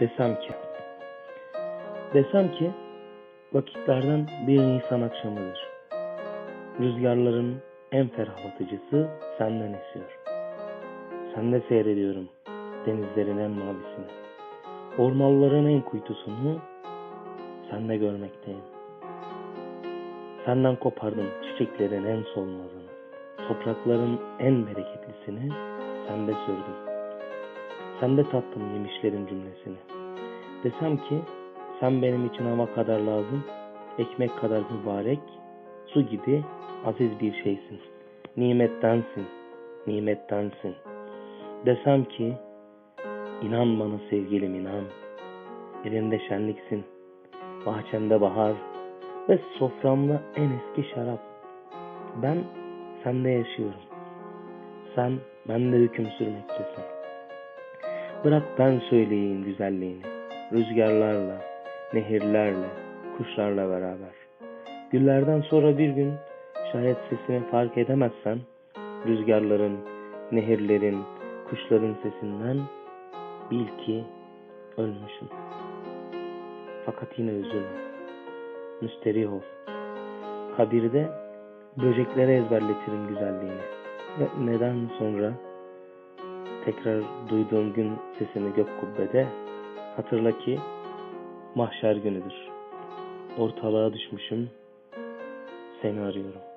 Desem ki, desem ki vakitlerden bir Nisan akşamıdır. Rüzgarların en ferahlatıcısı senden esiyor. Sende seyrediyorum denizlerin en mavisini. Ormanların en kuytusunu sende görmekteyim. Senden kopardım çiçeklerin en solmazını. Toprakların en bereketlisini sende sürdüm. Sende tattım yemişlerin cümlesini. Desem ki sen benim için hava kadar lazım, ekmek kadar mübarek, su gibi aziz bir şeysin. Nimettensin, nimettensin. Desem ki inan bana sevgilim inan. Elinde şenliksin, bahçemde bahar ve soframda en eski şarap. Ben sende yaşıyorum. Sen bende hüküm sürmektesin. Bırak ben söyleyeyim güzelliğini. Rüzgarlarla, nehirlerle, kuşlarla beraber. Güllerden sonra bir gün şayet sesimi fark edemezsen rüzgarların, nehirlerin, kuşların sesinden bil ki ölmüşüm. Fakat yine üzülme. Müsterih ol. Kabirde böceklere ezberletirim güzelliğini. Ve neden sonra tekrar duyduğum gün sesini gök kubbede hatırla ki mahşer günüdür. Ortalığa düşmüşüm, seni arıyorum.